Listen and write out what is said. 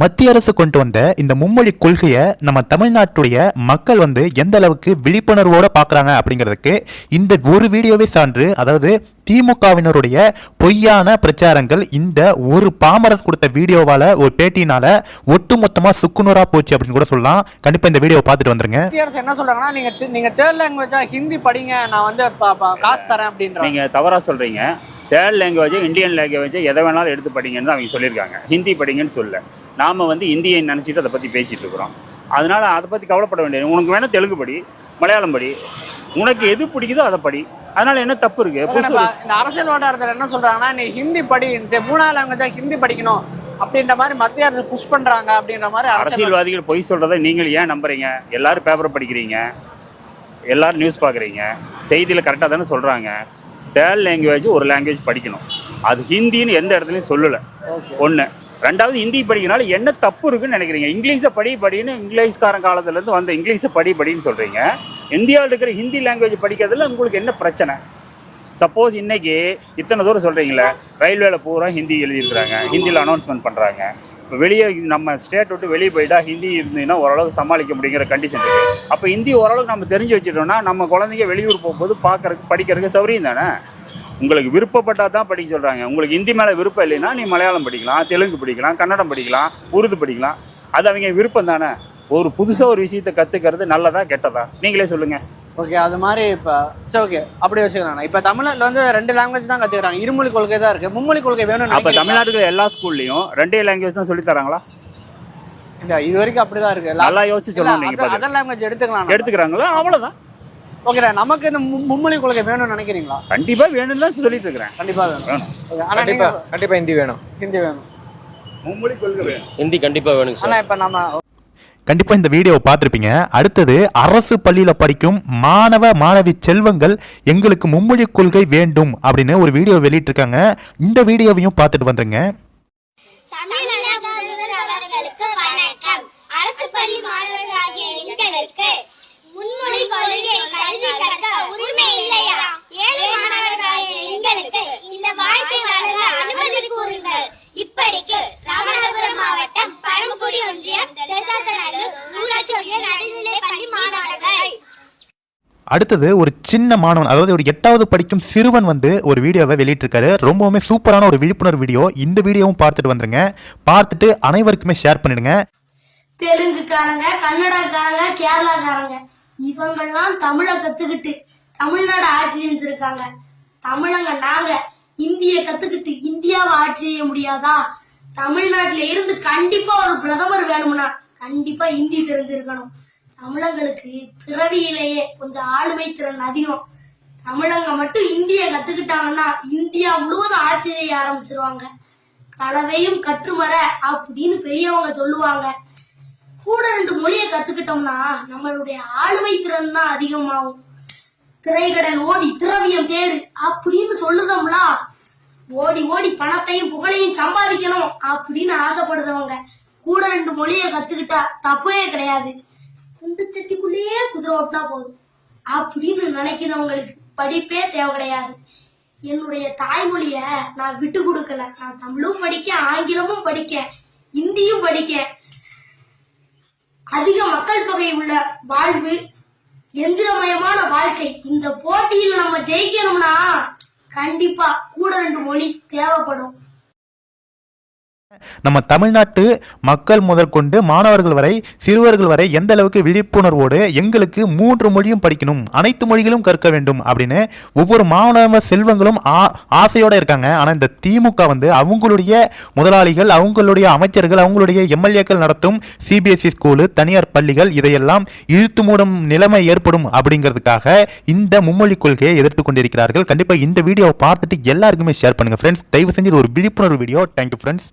மத்திய அரசு கொண்டு வந்த இந்த மும்மொழி கொள்கையை நம்ம தமிழ்நாட்டுடைய மக்கள் வந்து எந்த அளவுக்கு விழிப்புணர்வோட பார்க்குறாங்க அப்படிங்கிறதுக்கு இந்த ஒரு வீடியோவே சான்று அதாவது திமுகவினருடைய பொய்யான பிரச்சாரங்கள் இந்த ஒரு பாமரர் கொடுத்த வீடியோவால ஒரு பேட்டினால ஒட்டுமொத்தமா சுக்குநூறா போச்சு அப்படின்னு கூட சொல்லலாம். கண்டிப்பா இந்த வீடியோவை பார்த்துட்டு வந்துருங்க. என்ன சொல்றாங்கன்னா நீங்க நீங்க தேர்ட் லாங்குவேஜா ஹிந்தி படிங்க நான் வந்து காசு தரேன் அப்படின்றாங்க. நீங்கள் தவறாக சொல்கிறீங்க தேர்ட் லாங்குவேஜ் இந்தியன் லாங்குவேஜ் எதை வேணாலும் எடுத்து படிங்கன்னு அவங்க சொல்லியிருக்காங்க. ஹிந்தி படிங்கன்னு சொல்ல நாம் வந்து இந்தியை நினச்சிட்டு அதை பற்றி பேசிகிட்டு இருக்கிறோம். அதனால் அதை பற்றி கவலைப்பட வேண்டியது உனக்கு வேணால் தெலுங்கு படி மலையாளம் படி உனக்கு எது பிடிக்குதோ அதை படி. அதனால் என்ன தப்பு புதுசு இந்த அரசியல் வட்டாரத்தில் என்ன சொல்றாங்கன்னா நீ ஹிந்தி படி இந்த மூணாவது லாங்குவேஜா ஹிந்தி படிக்கணும் அப்படின்ற மாதிரி மத்திய அரசு புஷ் பண்றாங்க அப்படின்ற மாதிரி அரசியல் அரசியல்வாதிகள் பொய் சொல்கிறத நீங்கள் ஏன் நம்புறீங்க? எல்லாரும் பேப்பர் படிக்கிறீங்க. எல்லாரும் நியூஸ் பார்க்குறீங்க. செய்தியில் கரெக்டாக தானே சொல்கிறாங்க தேர்ட் லாங்குவேஜ் ஒரு லாங்குவேஜ் படிக்கணும். அது ஹிந்தின்னு எந்த இடத்துலையும் சொல்லலை. ஒன்று ரெண்டாவது ஹிந்தி படிக்கிறனால என்ன தப்பு இருக்குன்னு நினைக்கிறீங்க? இங்கிலீஷை படி படின்னு இங்கிலீஷ்காரன் காலத்துலேருந்து வந்த இங்கிலீஷை படி படின்னு சொல்கிறீங்க இந்தியாவில் இருக்கிற ஹிந்தி லாங்குவேஜ் படிக்கிறதுல உங்களுக்கு என்ன பிரச்சனை? சப்போஸ் இன்றைக்கி இத்தனை தூரம் சொல்கிறீங்களே ரயில்வேல பூரா ஹிந்தி எழுதியிருக்கிறாங்க ஹிந்தியில் அனௌன்ஸ்மெண்ட் பண்ணுறாங்க இப்போ வெளியே நம்ம ஸ்டேட் விட்டு வெளியே போயிட்டா ஹிந்தி இருந்ததுன்னா ஓரளவுக்கு சமாளிக்க முடியுங்கிற கண்டிஷன் இருக்குது அப்போ ஹிந்தி ஓரளவுக்கு நம்ம தெரிஞ்சு வச்சுட்டோம்னா நம்ம குழந்தைங்க வெளியூர் போகும்போது பார்க்கறதுக்கு படிக்கிறதுக்கு சௌரியம் தானே? உங்களுக்கு விருப்பப்பட்டால் தான் படிக்க சொல்கிறாங்க. உங்களுக்கு ஹிந்தி மேலே விருப்பம் இல்லைன்னா நீ மலையாளம் படிக்கலாம் தெலுங்கு படிக்கலாம் கன்னடம் படிக்கலாம் உருது படிக்கலாம். அது அவங்க விருப்பம் தானே? ஒரு புதுசாக ஒரு விஷயத்தை கற்றுக்கிறது நல்லதா கெட்டதா? நீங்களே சொல்லுங்கள் ஓகே அது மாதிரி இப்போ சரி ஓகே. அப்படி வச்சுக்கலாம் இப்போ தமிழ்நாட்டில் வந்து ரெண்டு லாங்குவேஜ் தான் கற்றுக்கிறாங்க இருமொழி கொள்கை தான் இருக்கு. மும்மொழி கொள்கை வேணும்னு அப்போ? தமிழ்நாட்டுல எல்லா ஸ்கூல்லையும் ரெண்டே லாங்குவேஜ் தான் சொல்லித் தராங்களா? இல்ல இது வரைக்கும் அப்படிதான் இருக்கு. நல்லா யோசிச்சு சொல்லணும் நீங்க பாத்து. அதர் லாங்குவேஜ் எடுத்துக்கலாம் எடுத்துக்கிறாங்களா? அவ்வளவுதான். ஓகே நமக்கு இந்த மும்மொழி கொள்கை வேணும்னு நினைக்கிறீங்களா? கண்டிப்பா வேணும்னு தான் சொல்லிட்டு இருக்கிறேன் கண்டிப்பா வேணும். வேணும். ஆனா கண்டிப்பா கண்டிப்பா ஹிந்தி வேணும். ஹிந்தி வேணும். மும்மொழி கொள்கை வேணும். ஹிந்தி கண்டிப்பா சார். ஆனா இப்ப நம்ம கண்டிப்பா இந்த வீடியோவை பார்த்துருப்பீங்க. அடுத்தது அரசு பள்ளியில படிக்கும் மாணவ மாணவி செல்வங்கள் எங்களுக்கு மும்மொழி கொள்கை வேண்டும் அப்படின்னு ஒரு வீடியோ வெளியிட்டிருக்காங்க. இந்த வீடியோவையும் பார்த்துட்டு வந்துருங்க. அடுத்தது ஒரு சின்ன மாணவன் அதாவது ஒரு எட்டாவது படிக்கும் சிறுவன் வந்து ஒரு வீடியோவை வெளியிட்டிருக்காரு. ரொம்பவுமே சூப்பரான ஒரு விழிப்புணர்வு வீடியோ. இந்த வீடியோவும் பார்த்துட்டு வந்துருங்க. பார்த்துட்டு அனைவருக்குமே ஷேர் பண்ணிடுங்க. தெலுங்குக்காரங்க கன்னடக்காரங்க கேரளாக்காரங்க இவங்கெல்லாம் தமிழை கத்துக்கிட்டு தமிழ்நாடு ஆட்சி செஞ்சிருக்காங்க. தமிழங்க நாங்க இந்திய கத்துக்கிட்டு இந்தியாவை ஆட்சி செய்ய முடியாதா? தமிழ்நாட்டுல இருந்து கண்டிப்பா ஒரு பிரதமர் வேணும்னா கண்டிப்பா இந்தி தெரிஞ்சிருக்கணும். தமிழங்களுக்கு பிறவியிலேயே கொஞ்சம் ஆளுமை திறன் அதிகம். தமிழங்க மட்டும் இந்திய கத்துக்கிட்டாங்கன்னா இந்தியா முழுவதும் ஆட்சி செய்ய ஆரம்பிச்சிருவாங்க. கலவையும் கற்றுமர அப்படின்னு பெரியவங்க சொல்லுவாங்க. கூட ரெண்டு மொழியை கத்துக்கிட்டோம்னா நம்மளுடைய ஆளுமை திறன் தான் அதிகமாகும். திரைக்கடல் ஓடி திரவியம் தேடு அப்படின்னு சொல்லுதோம்ல? ஓடி ஓடி பணத்தையும் புகழையும் சம்பாதிக்கணும் அப்படின்னு ஆசைப்படுறவங்க. கூட ரெண்டு மொழியை கத்துக்கிட்டா தப்பே கிடையாது. குண்டு சட்டிக்குள்ளேயே குதிரை ஓட்டினா போதும். அப்படின்னு நினைக்கிறவங்களுக்கு படிப்பே தேவை கிடையாது. என்னுடைய தாய்மொழிய நான் விட்டு கொடுக்கல. நான் தமிழும் படிக்க ஆங்கிலமும் படிக்க இந்தியும் படிக்க அதிக மக்கள் தொகை உள்ள வாழ்வு எந்திரமயமான வாழ்க்கை. இந்த போட்டியில் நம்ம ஜெயிக்கணும்னா கண்டிப்பா கூட ரெண்டு மொழி தேவைப்படும். நம்ம தமிழ்நாட்டு மக்கள் முதற்கொண்டு மாணவர்கள் வரை சிறுவர்கள் வரை எந்த அளவுக்கு விழிப்புணர்வோடு எங்களுக்கு மூன்று மொழியும் படிக்கணும் அனைத்து மொழிகளும் கற்க வேண்டும் அப்படின்னு ஒவ்வொரு மாணவ செல்வங்களும் ஆ- ஆசையோடு இருக்காங்க. ஆனால் இந்த திமுக வந்து அவங்களுடைய முதலாளிகள் அவங்களுடைய அமைச்சர்கள் அவங்களுடைய எம்எல்ஏக்கள் நடத்தும் சிபிஎஸ்இ ஸ்கூலு தனியார் பள்ளிகள் இதையெல்லாம் இழுத்து மூடும் நிலைமை ஏற்படும் அப்படிங்கிறதுக்காக இந்த மும்மொழி கொள்கையை எதிர்த்து கொண்டிருக்கிறார்கள். கண்டிப்பாக இந்த வீடியோவை பார்த்துட்டு எல்லாருக்குமே ஷேர் பண்ணுங்கள் ஃப்ரெண்ட்ஸ் தயவு செஞ்சு இது ஒரு விழிப்புணர்வு வீடியோ தேங்க்யூ ஃப்ரெண்ட்ஸ்